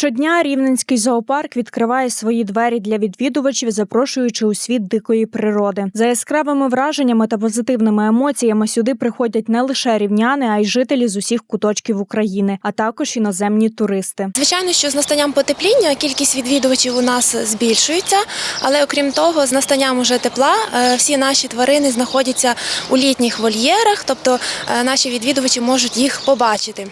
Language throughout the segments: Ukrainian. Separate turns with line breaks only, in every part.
Щодня Рівненський зоопарк відкриває свої двері для відвідувачів, запрошуючи у світ дикої природи. За яскравими враженнями та позитивними емоціями сюди приходять не лише рівняни, а й жителі з усіх куточків України, а також іноземні туристи.
Звичайно, що з настанням потепління кількість відвідувачів у нас збільшується, але окрім того, з настанням уже тепла е, всі наші тварини знаходяться у літніх вольєрах, тобто е, наші відвідувачі можуть їх побачити.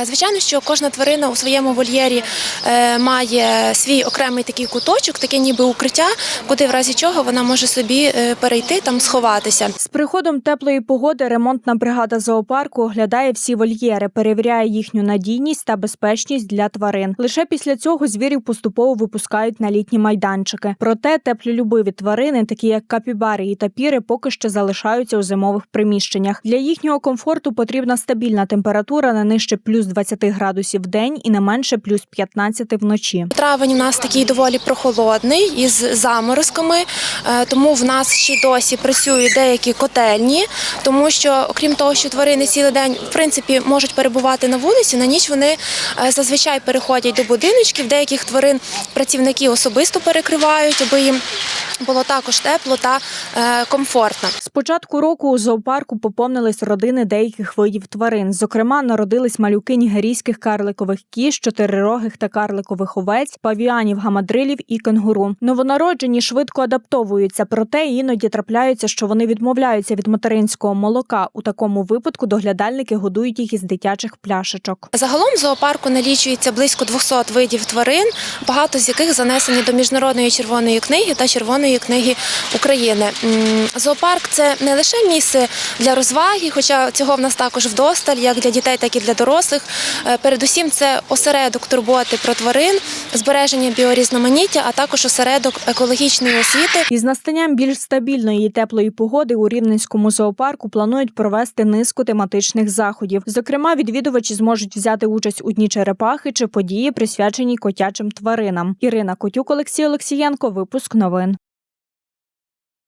Е, Звичайно, що кожна тварина у своєму вольєрі е, має свій окремий такий куточок, таке ніби укриття, куди в разі чого вона може собі е, перейти там сховатися.
З приходом теплої погоди ремонтна бригада зоопарку оглядає всі вольєри, перевіряє їхню надійність та безпечність для тварин. Лише після цього звірів поступово випускають на літні майданчики. Проте теплолюбиві тварини, такі як капібари і тапіри, поки що залишаються у зимових приміщеннях. Для їхнього комфорту потрібна стабільна температура не нижче плюс 20 градусів в день і не менше плюс 15 вночі.
Травень у нас такий доволі прохолодний із заморозками, е, тому в нас ще досі працюють деякі котельні, тому що, окрім того, що тварини цілий день в принципі можуть перебувати на вулиці, на ніч вони е, зазвичай переходять до будиночків. Деяких тварин працівники особисто перекривають, аби їм було також тепло та е, комфортно.
З початку року у зоопарку поповнились родини деяких видів тварин. Зокрема, народились малюки нігерійських карликових кіш, чотирирогих та карликових овець, павіанів, гамадрилів і кенгуру. Новонароджені швидко адаптовуються, проте іноді трапляються, що вони відмовляються від материнського молока. У такому випадку доглядальники годують їх із дитячих пляшечок.
Загалом в зоопарку налічується близько 200 видів тварин, багато з яких занесені до міжнародної червоної книги та червоної книги України. Зоопарк це не лише місце для розваги, хоча цього в нас також вдосталь, як для дітей, так і для дорослих. Е, Передусім, це осередок турботи про тварин, збереження біорізноманіття, а також осередок екологічної освіти.
Із настанням більш стабільної і теплої погоди у Рівненському зоопарку планують провести низку тематичних заходів. Зокрема, відвідувачі зможуть взяти участь у дні черепахи чи події, присвяченій котячим тваринам. Ірина Котюк, Олексій Олексієнко. Випуск новин.